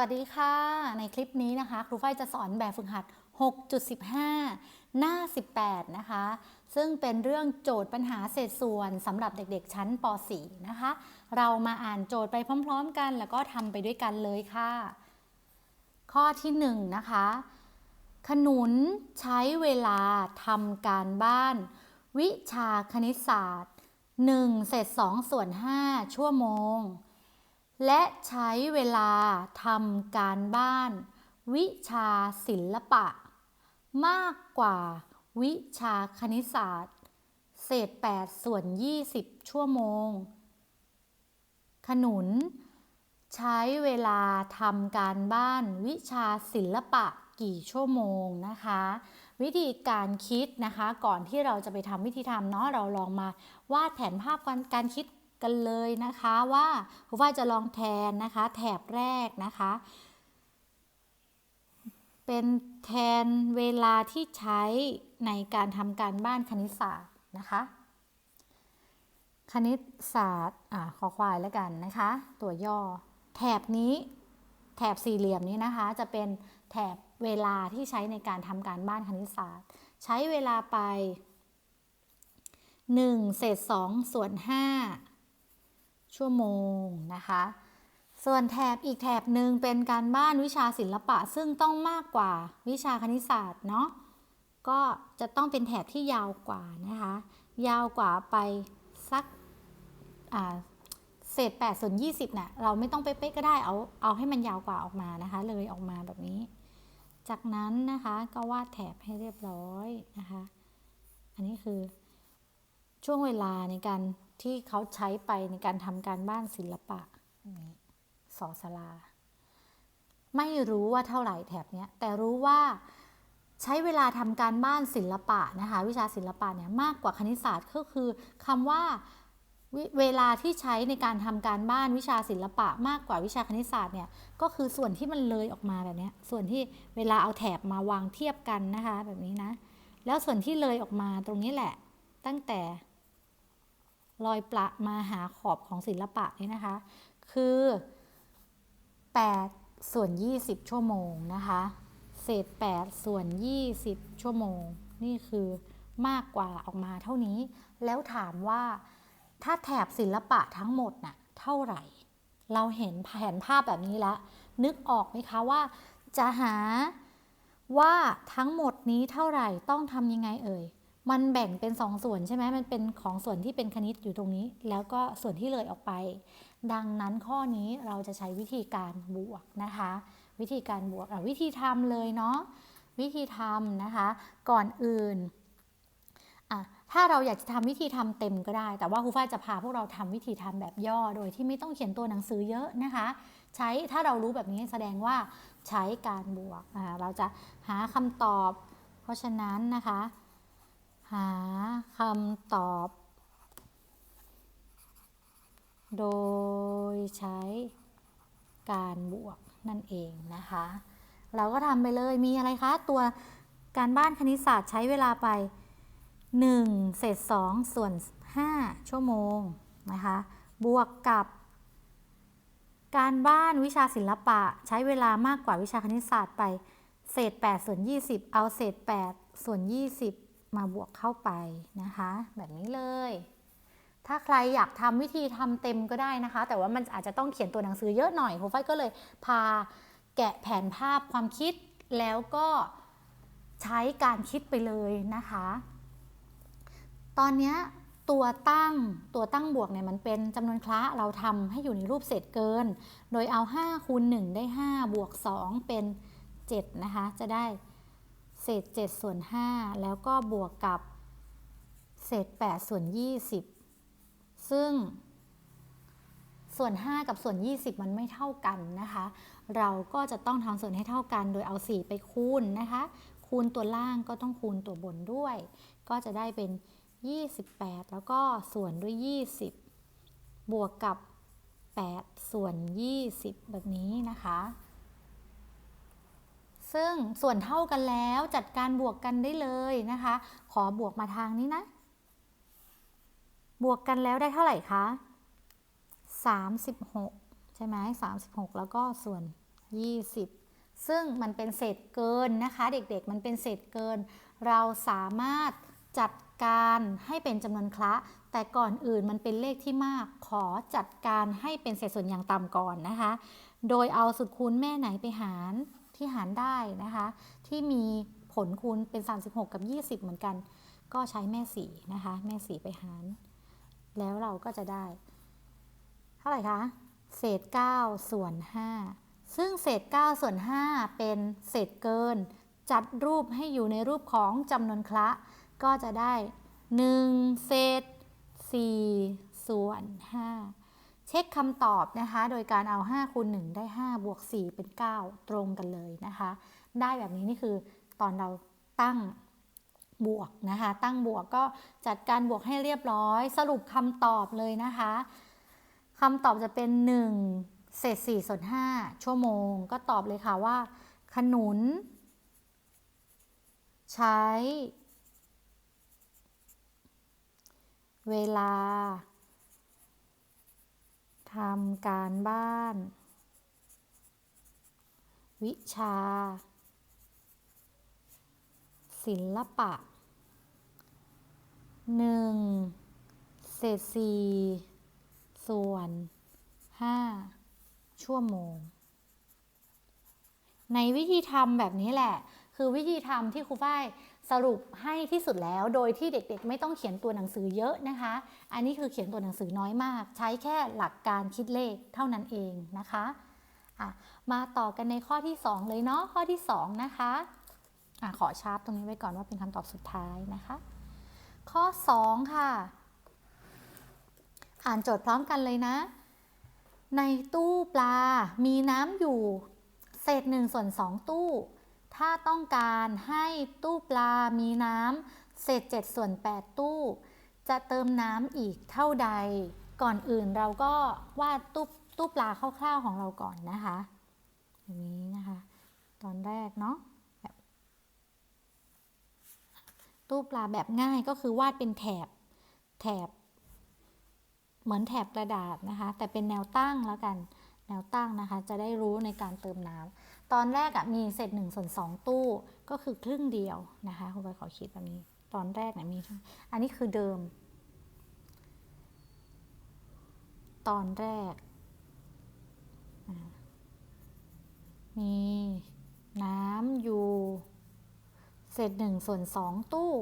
วัสดีค่ะ ในคลิปนี้นะคะ ครูฝ้ายจะสอนแบบฝึกหัด 6.15 หน้า 18 นะคะ ซึ่งเป็นเรื่องโจทย์ปัญหาเศษส่วนสำหรับเด็กๆ ชั้นป .4 นะคะ เรามาอ่านโจทย์ไปพร้อมๆกัน แล้วก็ทำไปด้วยกันเลยค่ะ ข้อที่ 1 นะคะ ขนุนใช้เวลาทำการบ้าน วิชาคณิตศาสตร์ 1 เศษ2ส่วน 5 ชั่วโมง และใช้เวลาทำการบ้าน วิชาศิลปะ มากกว่าวิชาคณิตศาสตร์ เศษ 8 ส่วน 20 ชั่วโมง ขนุน ใช้เวลาทำการบ้านวิชาศิลปะกี่ชั่วโมงนะคะ วิธีการคิดนะคะ ก่อนที่เราจะไปทำวิธีทำเนาะเราลองมาวาดแผนภาพการคิด กันเลยนะคะว่าครูฝ้ายจะลองแทนนะคะแถบแรกนะคะ เป็นแทนเวลาที่ใช้ในการทำการบ้านคณิตศาสตร์นะคะคณิตศาสตร์อ่าขอควายแล้วกันนะคะ ตัวย่อ แถบนี้แถบสี่เหลี่ยมนี้นะคะ จะเป็นแถบเวลาที่ใช้ในการทำการบ้านคณิตศาสตร์ ใช้เวลาไป 1 เศษ 2 ส่วน 5 ชั่วโมงนะคะ ส่วนแถบอีกแถบหนึ่งเป็นการบ้านวิชาศิลปะซึ่งต้องมากกว่าวิชาคณิตศาสตร์เนาะก็จะต้องเป็นแถบที่ยาวกว่านะคะ ยาวกว่าไปสักเศษ8ส่วน20นะ่ะเราไม่ต้องเป๊ะๆก็ได้เอาเอาให้มันยาวกว่าออกมานะคะ เลยออกมาแบบนี้ จากนั้นนะคะก็วาดแถบให้เรียบร้อยนะคะ อันนี้คือช่วงเวลาในการ ที่เขาใช้ไปในการทำการบ้านศิลปะนี้สอสลา ไม่รู้ว่าเท่าไหร่แถบเนี้ยแต่รู้ว่าใช้เวลาทำการบ้านศิลปะนะคะวิชาศิลปะเนี่ยมากกว่าคณิตศาสตร์ก็คือคำว่าเวลาที่ใช้ในการทำการบ้านวิชาศิลปะมากกว่าวิชาคณิตศาสตร์เนี่ยก็คือส่วนที่มันเลยออกมาแบบนี้ส่วนที่เวลาเอาแถบมาวางเทียบกันนะคะแบบนี้นะแล้วส่วนที่เลยออกมาตรงนี้แหละตั้งแต่ รอยประมาหาขอบของศิลปะนี่นะคะ คือ 8 ส่วน 20 ชั่วโมงนะคะ เศษ 8 ส่วน 20 ชั่วโมง นี่คือมากกว่าออกมาเท่านี้ แล้วถามว่าถ้าแถบศิลปะทั้งหมดน่ะเท่าไหร่ เราเห็นแผนภาพแบบนี้แล้ว นึกออกไหมคะว่าจะหาว่าทั้งหมดนี้เท่าไหร่ต้องทำยังไงเอ่ย มันแบ่งเป็นสองส่วนใช่ไหมมันเป็นของส่วนที่เป็นคณิตอยู่ตรงนี้ แล้วก็ส่วนที่เลยออกไป ดังนั้นข้อนี้เราจะใช้วิธีการบวกนะคะ วิธีการบวกวิธีทำเลยเนาะวิธีทำนะคะ ก่อนอื่นถ้าเราอยากจะทำวิธีทำเต็มก็ได้ แต่ว่าครูฝ้ายจะพาพวกเราทำวิธีทำแบบย่อโดยที่ไม่ต้องเขียนตัวหนังสือเยอะนะคะ ใช้ถ้าเรารู้แบบนี้แสดงว่าใช้การบวกเราจะหาคำตอบ เพราะฉะนั้นนะคะ หาคำตอบ โดยใช้การบวกนั่นเองนะคะ เราก็ทำไปเลยมีอะไรคะ ตัวการบ้านคณิตศาสตร์ใช้เวลาไป 1 เศษ 2 ส่วน 5 ชั่วโมงนะคะ บวกกับ การบ้านวิชาศิลปะใช้เวลามากกว่าวิชาคณิตศาสตร์ไป เศษ 8 ส่วน 20 เอาเศษ 8 ส่วน 20 มาบวกเข้าไปนะคะ แบบนี้เลย ถ้าใครอยากทำวิธีทำเต็มก็ได้นะคะ แต่ว่ามันอาจจะต้องเขียนตัวหนังสือเยอะหน่อยครูฝ้ายก็เลยพาแกะแผนภาพความคิดแล้วก็ใช้การคิดไปเลยนะคะ ตอนนี้ตัวตั้งตัวตั้งบวกเนี่ยมันเป็นจำนวนคละเราทำให้อยู่ในรูปเศษเกิน โดยเอา5คูณ1ได้ 5 บวก 2 เป็น 7 นะคะ จะได้ เศษ7ส่วน5แล้วก็บวกกับ เศษ8ส่วน20 ซึ่ง ส่วน 5 กับส่วน 20 มันไม่เท่ากันนะคะ เราก็จะต้องทำส่วนให้เท่ากันโดยเอา 4 ไปคูณนะคะ คูณตัวล่างก็ต้องคูณตัวบนด้วย ก็จะได้เป็น 28 แล้วก็ส่วนด้วย 20 บวกกับ 8 ส่วน 20 แบบนี้นะคะ ซึ่งส่วนเท่ากันแล้วจัดการบวกกันได้เลยนะคะ ขอบวกมาทางนี้นะ บวกกันแล้วได้เท่าไหร่คะ 36 ใช่ไหม36 แล้วก็ส่วน 20 ซึ่งมันเป็นเศษเกินนะคะ เด็กๆ มันเป็นเศษเกิน เราสามารถจัดการให้เป็นจำนวนคละ แต่ก่อนอื่นมันเป็นเลขที่มาก ขอจัดการให้เป็นเศษส่วนอย่างต่ำก่อนนะคะ โดยเอาสุดคูณแม่ไหนไปหาร ที่หารได้นะคะ ที่มีผลคูณเป็น 36 กับ 20 เหมือนกัน ก็ใช้แม่สีนะคะ แม่สีไปหาร แล้วเราก็จะได้ เท่าไหร่คะ เศษ 9 ส่วน 5 ซึ่งเศษ 9 ส่วน 5 เป็นเศษเกิน จัดรูปให้อยู่ในรูปของจำนวนคละ ก็จะได้ 1 เศษ 4 ส่วน 5 ช็คคำตอบนะคะ โดยการเอา5คูณ1ได้ 5 บวก 4 เป็น 9 ตรงกันเลยนะคะ ได้แบบนี้นี่คือตอนเราตั้งบวกนะคะ ตั้งบวกก็จัดการบวกให้เรียบร้อย สรุปคำตอบเลยนะคะคำตอบจะเป็น 1 เศษ4ส่วน5ชั่วโมง ก็ตอบเลยค่ะว่า ขนุน ใช้ เวลา ทำการบ้าน วิชา ศิลปะ1เศษ4ส่วน5ชั่วโมง ในวิธีทำแบบนี้แหละ คือวิธีทำที่ครูฝ้าย สรุปให้ที่สุดแล้วโดยที่เด็กๆ ไม่ต้องเขียนตัวหนังสือเยอะนะคะ อันนี้คือเขียนตัวหนังสือน้อยมาก ใช้แค่หลักการคิดเลขเท่านั้นเองนะคะะมาต่อกันในข้อที่ 2 เลยเนาะข้อที่ 2 นะคะอะขอชาร์ปตรงนี้ไว้ก่อนว่าเป็นคำตอบสุดท้ายนะคะ ข้อ 2 ค่ะ อ่านโจทย์พร้อมกันเลยนะ ในตู้ปลามีน้ำอยู่ เศษ1ส่วน2ตู้ ถ้าต้องการให้ตู้ปลามีน้ำเศษ7ส่วน 8 ตู้ จะเติมน้ำอีกเท่าใด ก่อนอื่นเราก็วาดตู้ตู้ปลาคร่าวๆของเราก่อนนะคะอย่างนี้นะคะ ตอนแรกเนาะแบบตู้ปลาแบบง่ายก็คือวาดเป็นแถบแถบ เหมือนแถบกระดาษนะคะ แต่เป็นแนวตั้งแล้วกันแนวตั้งนะคะ จะได้รู้ในการเติมน้ำ ตอนแรกอะมีเศษหนึ่งส่วนสองตู้ก็คือครึ่งเดียวนะคะคุณไปขอคิดแบบนี้ ตอนแรกเนี่ยมี อันนี้คือเดิม ตอนแรก มีน้ำอยู่เศษหนึ่งส่วนสองตู้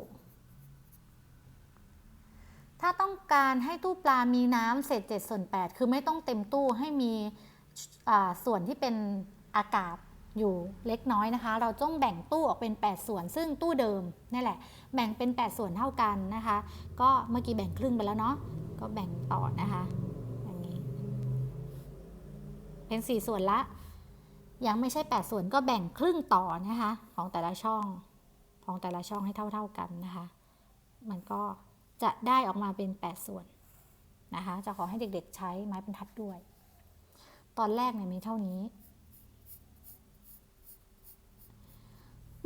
ถ้าต้องการให้ตู้ปลามีน้ำเศษ7ส่วน8คือไม่ต้องเต็มตู้ให้มีส่วนที่เป็นอากาศ อยู่เล็กน้อยนะคะ เราต้องแบ่งตู้ออกเป็น 8 ส่วน ซึ่งตู้เดิมนี่แหละ แบ่งเป็น 8 ส่วนเท่ากันนะคะ ก็เมื่อกี้แบ่งครึ่งไปแล้วเนาะ ก็แบ่งต่อนะคะอย่างนี้ เป็น 4 ส่วนละ ยังไม่ใช่ 8 ส่วนก็แบ่งครึ่งต่อนะคะ ของแต่ละช่อง ของแต่ละช่องให้เท่า ๆกันนะคะ มันก็จะได้ออกมาเป็น 8 ส่วนนะคะ จะขอให้เด็กๆ ใช้ไม้บรรทัดด้วย ตอนแรกเนี่ยมีเท่านี้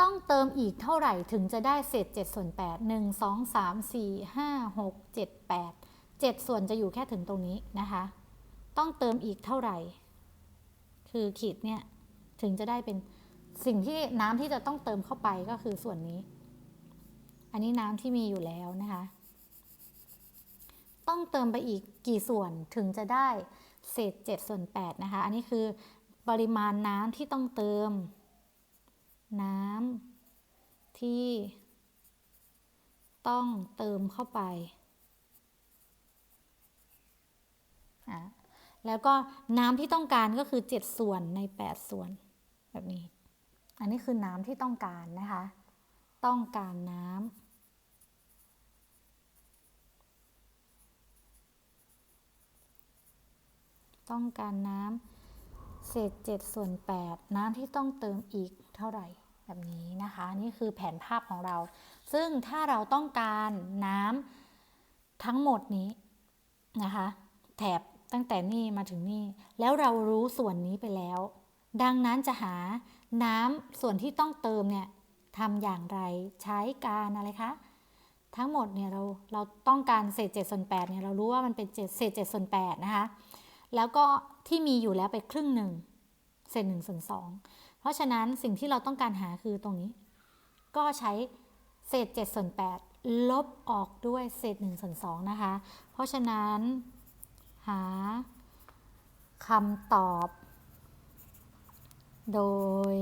ต้องเติมอีกเท่าไหร่ถึงจะได้เศษ7ส่วน8 1 2 3 4 5 6 7 8 7 ส่วนจะอยู่แค่ถึงตรงนี้นะคะ ต้องเติมอีกเท่าไหร่ คือขีดเนี่ยถึงจะได้เป็นสิ่งที่น้ำที่จะต้องเติมเข้าไปก็คือส่วนนี้ อันนี้น้ำที่มีอยู่แล้วนะคะ ต้องเติมไปอีกกี่ส่วนถึงจะได้เศษ7ส่วน8นะคะ อันนี้คือปริมาณน้ำที่ต้องเติม น้ำที่ ต้องเติมเข้าไป แล้วก็น้ำที่ต้องการก็คือ 7 ส่วนใน 8 ส่วนแบบนี้ อันนี้คือน้ำที่ต้องการนะคะ ต้องการน้ำต้องการน้ำ เศษ7ส่วน8น้ำที่ต้องเติมอีกเท่าไหร่แบบนี้นะคะ นี่คือแผนภาพของเรา ซึ่งถ้าเราต้องการน้ำทั้งหมดนี้นะคะ แถบตั้งแต่นี่มาถึงนี่ แล้วเรารู้ส่วนนี้ไปแล้ว ดังนั้นจะหาน้ำส่วนที่ต้องเติมเนี่ยทำอย่างไรใช้การอะไรคะทั้งหมดเนี่ยเราเราต้องการเศษ7ส่วน8เนี่ยเรารู้ว่ามันเป็นเศษ7ส่วน8นะคะ แล้วก็ที่มีอยู่แล้วไปครึ่งหนึ่งเศษ1ส่วน2เพราะฉะนั้นสิ่งที่เราต้องการหาคือตรงนี้ ก็ใช้เศษ7ส่วน8ลบออกด้วยเศษ1ส่วน2นะคะ เพราะฉะนั้นหาคำตอบ โดย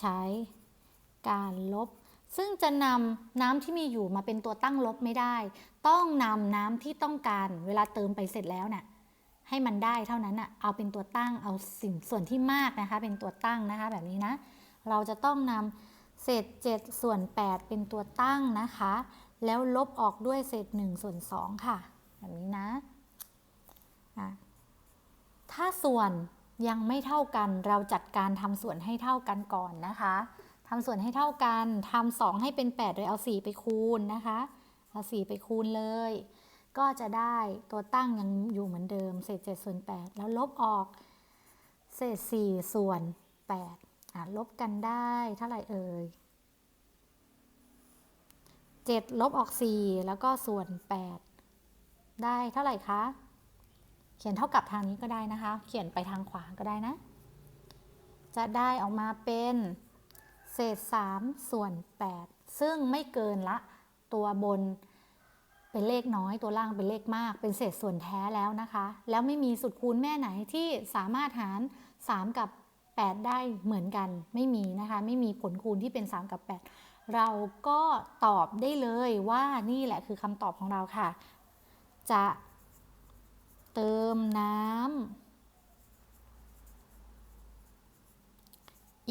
ใช้การลบ ซึ่งจะนำน้ำที่มีอยู่มาเป็นตัวตั้งลบไม่ได้ ต้องนำน้ำที่ต้องการ เวลาเติมไปเสร็จแล้วน่ะ ให้มันได้เท่านั้นน่ะเอาเป็นตัวตั้งเอาสิ่งส่วนที่มากนะคะ เป็นตัวตั้งนะคะ แบบนี้นะ เราจะต้องนำเศษ 7 ส่วน 8 เป็นตัวตั้งนะคะ แล้วลบออกด้วยเศษ 1 ส่วน 2 ค่ะ แบบนี้นะะถ้าส่วนยังไม่เท่ากันเราจัดการทำส่วนให้เท่ากันก่อนนะคะทำส่วนให้เท่ากันทำสองให้เป็น 8 โดยเอา 4 ไปคูณนะคะ เอา 4 ไปคูณเลย ก็จะได้ตัวตั้งยังอยู่เหมือนเดิม เศษ7ส่วน8แล้วลบออก เศษ4ส่วน8อะลบกันได้เท่าไหร่เอ่ย7ลบออก 4 แล้วก็ส่วน 8 ได้เท่าไหร่คะ เขียนเท่ากับทางนี้ก็ได้นะคะ เขียนไปทางขวาก็ได้นะ จะได้ออกมาเป็นเศษ 3 ส่วน 8 ซึ่งไม่เกินละตัวบน เป็นเลขน้อยตัวล่างเป็นเลขมาก เป็นเศษส่วนแท้แล้วนะคะ แล้วไม่มีสุดคูณแม่ไหนที่สามารถหาร 3 กับ 8 ได้เหมือนกันไม่มีนะคะ ไม่มีผลคูณที่เป็น 3 กับ 8 เราก็ตอบได้เลยว่านี่แหละคือคำตอบของเราค่ะ จะเติมน้ำ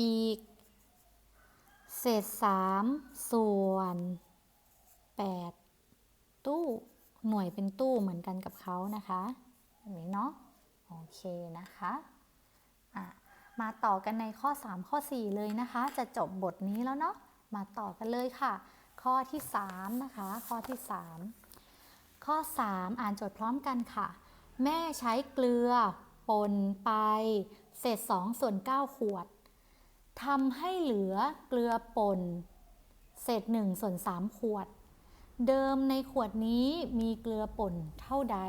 อีก เศษ 3 ส่วน 8 ตู้หน่วยเป็นตู้เหมือนกันกับเขานะคะแบบนี้เนาะโอเคนะคะะมาต่อกันในข้อ 3 ข้อ 4 เลยนะคะ จะจบบทนี้แล้วเนาะมาต่อกันเลยค่ะ ข้อที่3นะคะข้อที่ 3 ข้อ 3 อ่านโจทย์พร้อมกันค่ะ แม่ใช้เกลือป่นไปเศษ2ส่วน9ขวดทำให้เหลือเกลือป่นเศษ1ส่วน3ขวด เดิมในขวดนี้มีเกลือป่นเท่าใด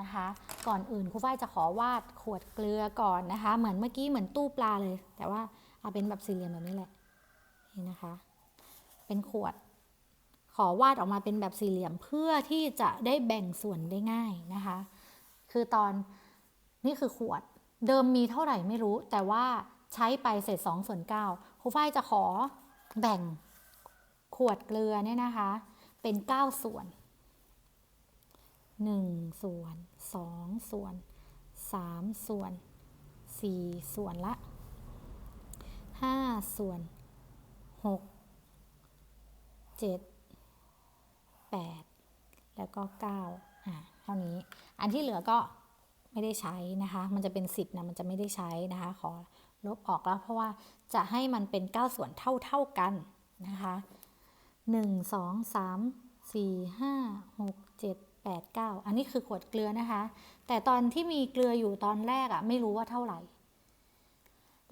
นะคะ ก่อนอื่นครูฝ้ายจะขอวาดขวดเกลือก่อนนะคะ เหมือนเมื่อกี้เหมือนตู้ปลาเลย แต่ว่าเอาเป็นแบบสี่เหลี่ยมแบบนี้แหละนี่นะคะ เป็นขวด ขอวาดออกมาเป็นแบบสี่เหลี่ยมเพื่อที่จะได้แบ่งส่วนได้ง่ายนะคะ คือตอนนี่คือขวดเดิมมีเท่าไหร่ไม่รู้ แต่ว่าใช้ไปเศษ2ส่วน9ครูฝ้ายจะขอแบ่งขวดเกลือเนี่ยนะคะ เป็น 9 ส่วน 1 ส่วน 2 ส่วน 3 ส่วน 4 ส่วนละ 5 ส่วน 6 7 8 แล้วก็ 9 อะ เท่านี้ อันที่เหลือก็ไม่ได้ใช้นะคะ มันจะเป็น 10นะ มันจะไม่ได้ใช้นะคะ ขอลบออกแล้วเพราะว่าจะให้มันเป็น 9 ส่วนเท่าเท่ากันนะคะ 1 2 3 4 5 6 7 8 9 อันนี้คือขวดเกลือนะคะ แต่ตอนที่มีเกลืออยู่ตอนแรกอะไม่รู้ว่าเท่าไหร่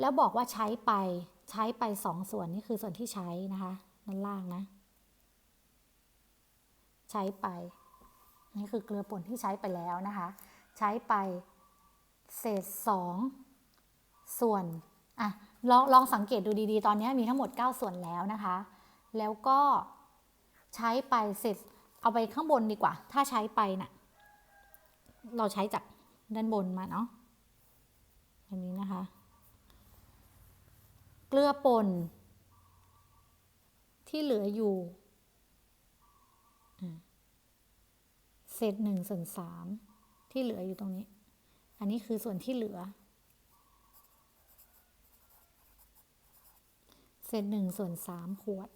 แล้วบอกว่าใช้ไปใช้ไป 2 ส่วนนี่คือส่วนที่ใช้นะคะด้านล่างนะ ใช้ไป นี่คือเกลือป่นที่ใช้ไปแล้วนะคะ ใช้ไปเศษ 2 ส่วนอะลองลองสังเกตดูดีๆ ตอนนี้มีทั้งหมด 9 ส่วนแล้วนะคะ แล้วก็ใช้ไปเสร็จเอาไปข้างบนดีกว่า ถ้าใช้ไปนะ่ะ เราใช้จากด้านบนมาเนาะแบบนี้นะคะ เกลือป่น ที่เหลืออยู่เศษหนึ่งส่วนสามที่เหลืออยู่ตรงนี้ อันนี้คือส่วนที่เหลือ เศษหนึ่งส่วนสามขวด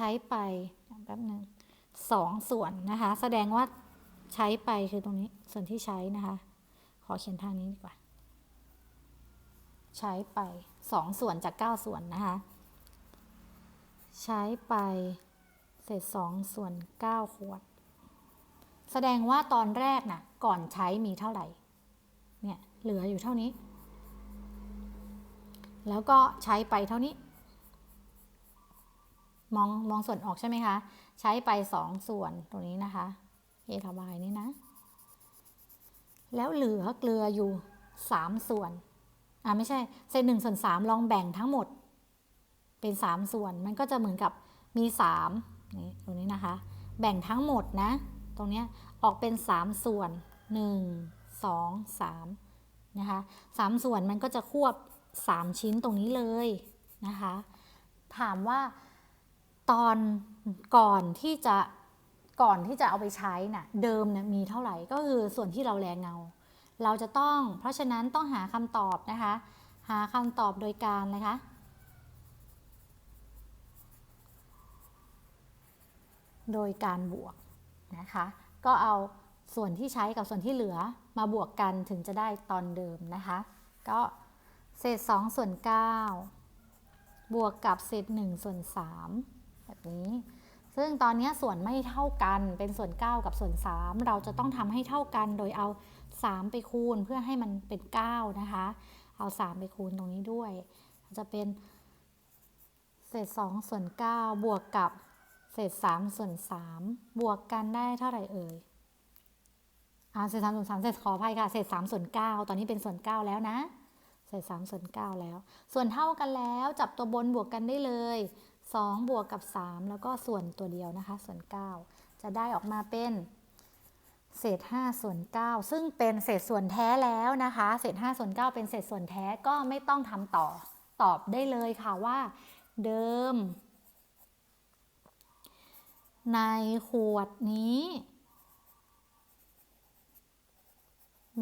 ใช้ไปแป๊บหนึ่งสองส่วนนะคะ แสดงว่าใช้ไปคือตรงนี้ส่วนที่ใช้นะคะ ขอเขียนทางนี้ดีกว่า ใช้ไปสองส่วนจากเก้าส่วนนะคะ ใช้ไปเศษสองส่วนเก้าขวด แสดงว่าตอนแรกนะ่ะก่อนใช้มีเท่าไหร่ เนี่ยเหลืออยู่เท่านี้ แล้วก็ใช้ไปเท่านี้ มองมองส่วนออกใช่ไหมคะ ใช้ไปสองส่วนตรงนี้นะคะเอทบายนี่นะ แล้วเหลือเกลืออยู่สามส่วน อ่าไม่ใช่เศษหนึ่งส่วนสามลองแบ่งทั้งหมด เป็นสามส่วนมันก็จะเหมือนกับมีสามนี่ตรงนี้นะคะ แบ่งทั้งหมดนะ ตรงนี้ออกเป็นสามส่วนหนึ่งสองสามนะคะสามส่วนมันก็จะควบสามชิ้นตรงนี้เลยนะคะ ถามว่า ตอนก่อนที่จะก่อนที่จะเอาไปใช้น่ะเดิมนี่ยมีเท่าไหร่ก็คือส่วนที่เราแรงเงา เราจะต้อง เพราะฉะนั้นต้องหาคำตอบนะคะ หาคำตอบโดยการนะคะ โดยการบวกนะคะ ก็เอาส่วนที่ใช้กับส่วนที่เหลือมาบวกกันถึงจะได้ตอนเดิมนะคะ ก็เศษ 2 ส่วน 9 บวกกับเศษ 1 ส่วน 3 แบบนี้ ซึ่งตอนนี้ส่วนไม่เท่ากันเป็นส่วน 9 กับส่วน 3 เราจะต้องทำให้เท่ากันโดยเอา 3 ไปคูณเพื่อให้มันเป็น 9 นะคะ เอา 3 ไปคูณตรงนี้ด้วย จะเป็นเศษ2ส่วน9บวกกับเศษ3ส่วน3บวกกันได้เท่าไหร่เอ่ยอ่าเศษ3ส่วน3เศษขออภัยค่ะเศษ3ส่วน9ตอนนี้เป็นส่วน 9 แล้วนะเศษ3ส่วน9แล้ว ส่วนเท่ากันแล้วจับตัวบนบวกกันได้เลย 2 บวกกับ 3 แล้วก็ส่วนตัวเดียวนะคะ ส่วน 9 จะได้ออกมาเป็นเศษ5ส่วน9ซึ่งเป็นเศษส่วนแท้แล้วนะคะ เศษ5ส่วน9เป็นเศษส่วนแท้ก็ไม่ต้องทำต่อ ตอบได้เลยค่ะว่า เดิม ในขวดนี้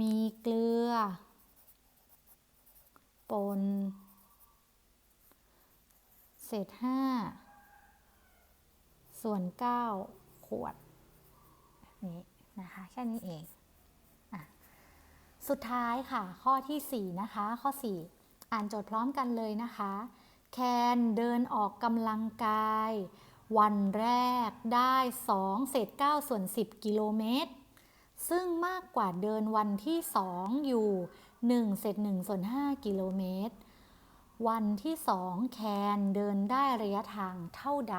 มีเกลือปน เศษห้าส่วนเก้าขวดแบบนี้นะคะแค่นี้เองอะสุดท้ายค่ะ ข้อที่4นะคะ ข้อ4อ่านโจทย์พร้อมกันเลยนะคะ แคนเดินออกกำลังกาย วันแรกได้2เศษ9ส่วน10กิโลเมตร ซึ่งมากกว่าเดินวันที่2อยู่1เศษ1ส่วน5กิโลเมตร วันที่ 2 แคนเดินได้ระยะทางเท่าใด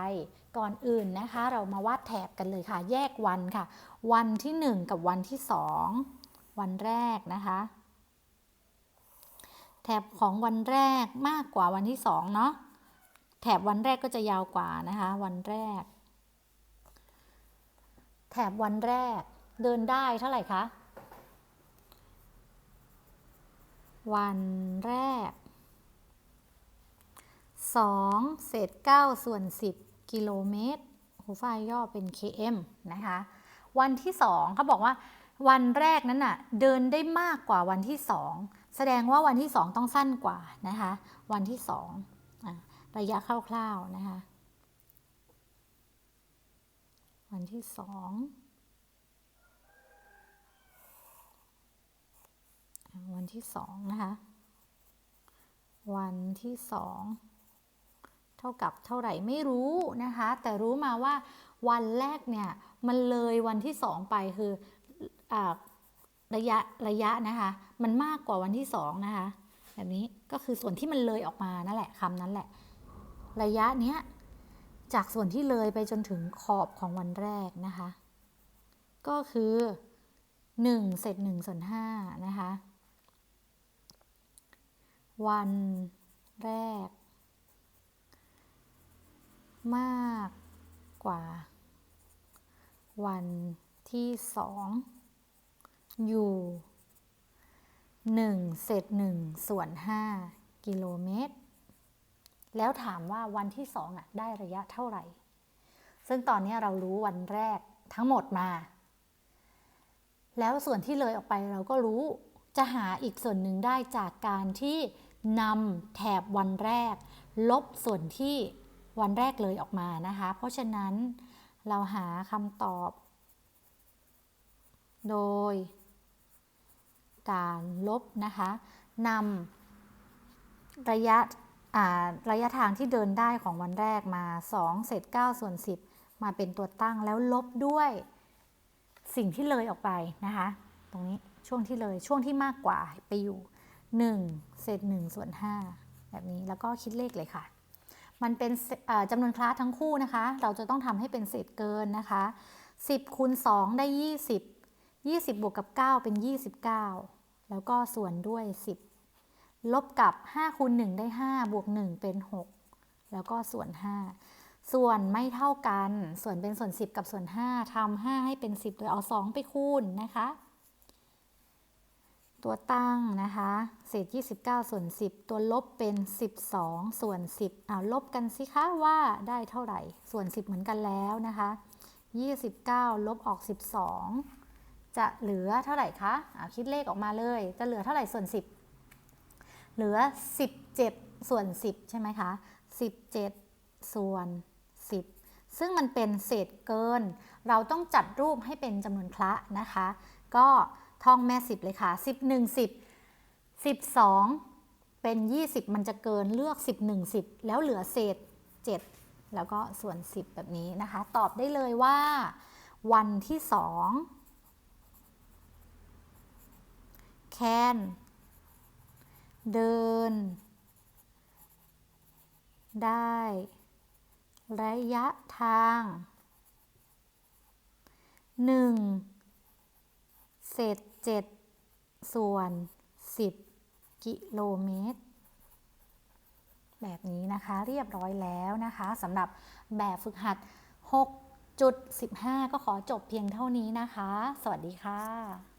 ก่อนอื่นนะคะ เรามาวาดแถบกันเลยค่ะ แยกวันค่ะ วันที่ 1 กับวันที่ 2 วันแรกนะคะ แถบของวันแรกมากกว่าวันที่2เนาะแถบวันแรกก็จะยาวกว่านะคะ วันแรก แถบวันแรกเดินได้เท่าไหร่คะวันแรก 2 เศษ 9 ส่วน 10 กิโลเมตรหูฟ้ายย่อเป็น km นะคะ วันที่ 2เขาบอกว่า วันแรกนั้นน่ะเดินได้มากกว่าวันที่ 2 แสดงว่าวันที่ 2 ต้องสั้นกว่านะคะ วันที่2อะระยะคร่าวๆนะคะ วันที่ 2 วันที่สองนะคะ วันที่สอง เท่ากับเท่าไหร่ไม่รู้นะคะ แต่รู้มาว่าวันแรกเนี่ยมันเลยวันที่สองไปคืออระยะระยะนะคะ มันมากกว่าวันที่สองนะคะแบบนี้ก็คือส่วนที่มันเลยออกมานั่นแหละคำนั้นแหละ ระยะเนี้ยจากส่วนที่เลยไปจนถึงขอบของวันแรกนะคะ ก็คือ 1 เศษ1ส่วน5นะคะ วันแรก มากกว่า วันที่สองอยู่1เศษ1ส่วน5กิโลเมตร แล้วถามว่าวันที่สองอะได้ระยะเท่าไหร่ ซึ่งตอนนี้เรารู้วันแรกทั้งหมดมา แล้วส่วนที่เลยออกไปเราก็รู้จะหาอีกส่วนหนึ่งได้จากการที่นำแถบวันแรก ลบส่วนที่ วันแรกเลยออกมานะคะ เพราะฉะนั้นเราหาคำตอบ โดย การลบนะคะนำระยะระยะทางที่เดินได้ของวันแรกมา 2 เศษ9ส่วน 10 มาเป็นตัวตั้งแล้วลบด้วยสิ่งที่เลยออกไปนะคะ ตรงนี้ช่วงที่เลยช่วงที่มากกว่าไปอยู่ 1 เศษ1ส่วน5แบบนี้แล้วก็คิดเลขเลยค่ะ มันเป็นจำนวนคลาสทั้งคู่นะคะ เราจะต้องทำให้เป็นเศษเกินนะคะ 10คูณ2ได้ 20 20 บวกกับ 9 เป็น 29 แล้วก็ส่วนด้วย 10 ลบกับ 5คูณ1ได้ 5 บวก 1 เป็น 6 แล้วก็ส่วน 5 ส่วนไม่เท่ากัน ส่วนเป็นส่วน 10 กับส่วน 5ทำ5ให้เป็น 10 โดยเอา 2 ไปคูณนะคะ ตัวตั้งนะคะ เศษ 29 ส่วน 10 ตัวลบเป็น 12 ส่วน 10เอาลบกันสิคะว่าได้เท่าไหร่ ส่วน 10 เหมือนกันแล้วนะคะ 29 ลบออก 12 จะเหลือเท่าไหร่คะอ่าคิดเลขออกมาเลย จะเหลือเท่าไหร่ส่วน 10 เหลือ 17 ส่วน 10 ใช่ไหมคะ 17 ส่วน 10 ซึ่งมันเป็นเศษเกิน เราต้องจัดรูปให้เป็นจำนวนคละนะคะ ก็ ท่องแม่10เลยค่ะ10 1 10 12เป็น20มันจะเกินเลือก10 1 10แล้วเหลือเศษ7แล้วก็ส่วน10แบบนี้นะคะ ตอบได้เลยว่า วันที่2แคนเดิน ได้ ระยะทาง1เศษ 7 ส่วน 10 กิโลเมตร แบบนี้นะคะเรียบร้อยแล้วนะคะสำหรับแบบฝึกหัด 6.15 ก็ขอจบเพียงเท่านี้นะคะ สวัสดีค่ะ